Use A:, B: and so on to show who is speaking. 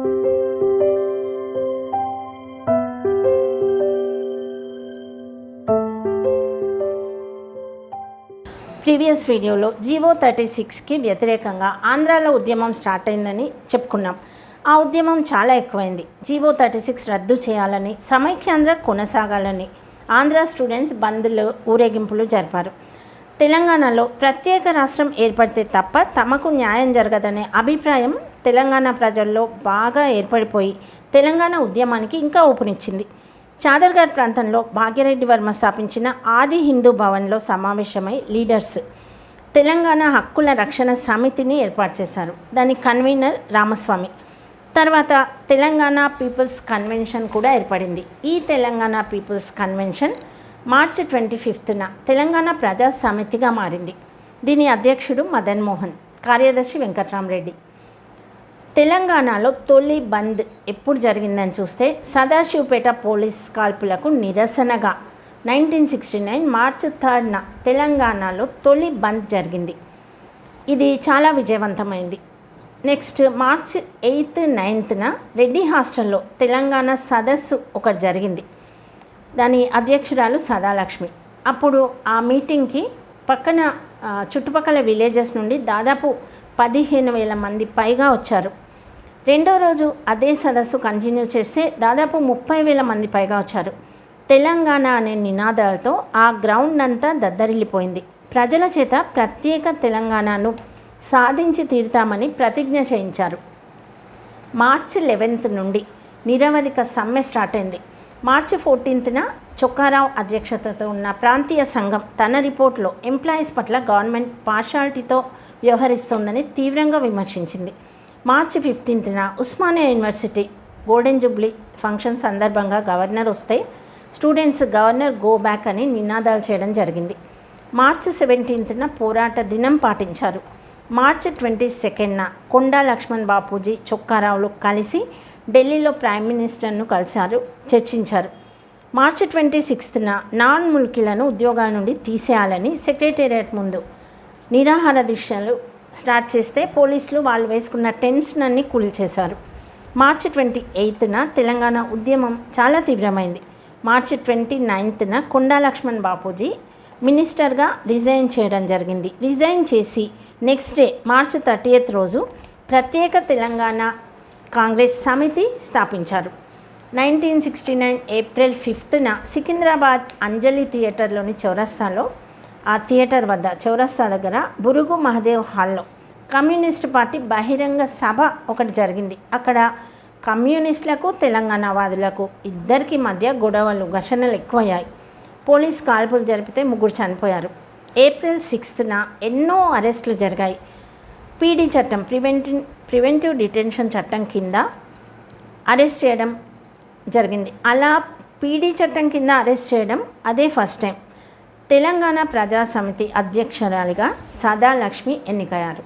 A: Previous వీడియోలో GO thirty సిక్స్కి వ్యతిరేకంగా ఆంధ్రాలో ఉద్యమం స్టార్ట్ అయిందని చెప్పుకున్నాం. ఆ ఉద్యమం చాలా ఎక్కువైంది. జీవో థర్టీ సిక్స్ రద్దు చేయాలని సమైక్యాంధ్ర కొనసాగాలని ఆంధ్ర స్టూడెంట్స్ బంద్లు ఊరేగింపులు జరిపారు. తెలంగాణలో ప్రత్యేక రాష్ట్రం ఏర్పడితే తప్ప తమకు న్యాయం జరగదనే అభిప్రాయం తెలంగాణ ప్రజల్లో బాగా ఏర్పడిపోయి తెలంగాణ ఉద్యమానికి ఇంకా ఊపునిచ్చింది. చాదర్ఘాట్ ప్రాంతంలో భాగ్యరెడ్డి వర్మ స్థాపించిన ఆది హిందూ భవన్లో సమావేశమై లీడర్స్ తెలంగాణ హక్కుల రక్షణ సమితిని ఏర్పాటు చేశారు. దాని కన్వీనర్ రామస్వామి. తర్వాత తెలంగాణ పీపుల్స్ కన్వెన్షన్ కూడా ఏర్పడింది. ఈ Telangana people's convention March twenty ఫిఫ్త్న Telangana ప్రజా సమితిగా మారింది. దీని అధ్యక్షుడు మదన్ మోహన్ కార్యదర్శి వెంకట్రామరెడ్డి. తెలంగాణలో తొలి బంద్ ఎప్పుడు జరిగిందని చూస్తే సదాశివపేట పోలీస్ కాల్పులకు నిరసనగా. నైన్టీన్ సిక్స్టీ నైన్ మార్చి థర్డ్న తెలంగాణలో తొలి బంద్ జరిగింది. ఇది చాలా విజయవంతమైంది. నెక్స్ట్ మార్చ్ ఎయిత్ నైన్త్న రెడ్డి హాస్టల్లో తెలంగాణ సదస్సు ఒకటి జరిగింది. దాని అధ్యక్షురాలు సదాలక్ష్మి. అప్పుడు ఆ మీటింగ్కి పక్కన చుట్టుపక్కల విలేజెస్ నుండి దాదాపు పదిహేను వేల మంది పైగా వచ్చారు. రెండో రోజు అదే సదస్సు కంటిన్యూ చేస్తే దాదాపు ముప్పై వేల మంది పైగా వచ్చారు. తెలంగాణ అనే నినాదాలతో ఆ గ్రౌండ్ అంతా దద్దరిల్లిపోయింది. ప్రజల చేత ప్రత్యేక తెలంగాణను సాధించి తీరుతామని ప్రతిజ్ఞ చేయించారు. మార్చి లెవెన్త్ నుండి నిరవధిక సమ్మె స్టార్ట్ అయింది. మార్చి ఫోర్టీన్త్న చొక్కారావు అధ్యక్షతతో ఉన్న ప్రాంతీయ సంఘం తన రిపోర్ట్లో ఎంప్లాయీస్ పట్ల గవర్నమెంట్ పార్షాలిటీతో వ్యవహరిస్తోందని తీవ్రంగా విమర్శించింది. మార్చి ఫిఫ్టీన్త్న Osmania university golden jubilee function సందర్భంగా గవర్నర్ వస్తే స్టూడెంట్స్ గవర్నర్ గో బ్యాక్ అని నినాదాలు చేయడం జరిగింది. మార్చి సెవెంటీన్త్న పోరాట దినం పాటించారు. మార్చి ట్వంటీ సెకండ్న కొండా లక్ష్మణ్ బాపూజీ చొక్కారావులు కలిసి ఢిల్లీలో ప్రైమ్ మినిస్టర్ను కలిశారు చర్చించారు. మార్చి ట్వంటీ సిక్స్త్న నాన్ ముల్కీలను ఉద్యోగాల నుండి తీసేయాలని సెక్రటేరియట్ ముందు నిరాహార దీక్షలు స్టార్ట్ చేస్తే పోలీసులు వాళ్ళు వేసుకున్న టెన్షన్ అన్ని కూల్చేశారు మార్చి ట్వంటీ ఎయిత్న తెలంగాణ ఉద్యమం చాలా తీవ్రమైంది. మార్చి ట్వంటీ నైన్త్న కొండా లక్ష్మణ్ బాపూజీ మినిస్టర్గా రిజైన్ చేయడం జరిగింది. రిజైన్ చేసి నెక్స్ట్ డే మార్చి థర్టీయత్ రోజు ప్రత్యేక తెలంగాణ కాంగ్రెస్ సమితి స్థాపించారు. నైన్టీన్ సిక్స్టీ నైన్ ఏప్రిల్ ఫిఫ్త్న సికింద్రాబాద్ అంజలి థియేటర్లోని చౌరస్తాలో ఆ థియేటర్ వద్ద చౌరస్తా దగ్గర బురుగు మహదేవ్ హాల్లో కమ్యూనిస్ట్ పార్టీ బహిరంగ సభ ఒకటి జరిగింది. అక్కడ కమ్యూనిస్టులకు తెలంగాణ వాదులకు ఇద్దరికి మధ్య గొడవలు ఘర్షణలు ఎక్కువయ్యాయి. పోలీస్ కాల్పులు జరిపితే ముగ్గురు చనిపోయారు. ఏప్రిల్ సిక్స్త్న ఎన్నో అరెస్టులు జరిగాయి. పీడీ చట్టం ప్రివెంటి ప్రివెంటివ్ డిటెన్షన్ చట్టం కింద అరెస్ట్ చేయడం జరిగింది. అలా పీడీ చట్టం కింద అరెస్ట్ చేయడం అదే ఫస్ట్ టైం. తెలంగాణ ప్రజాసమితి అధ్యక్షురాలిగా సదాలక్ష్మి ఎన్నికయ్యారు.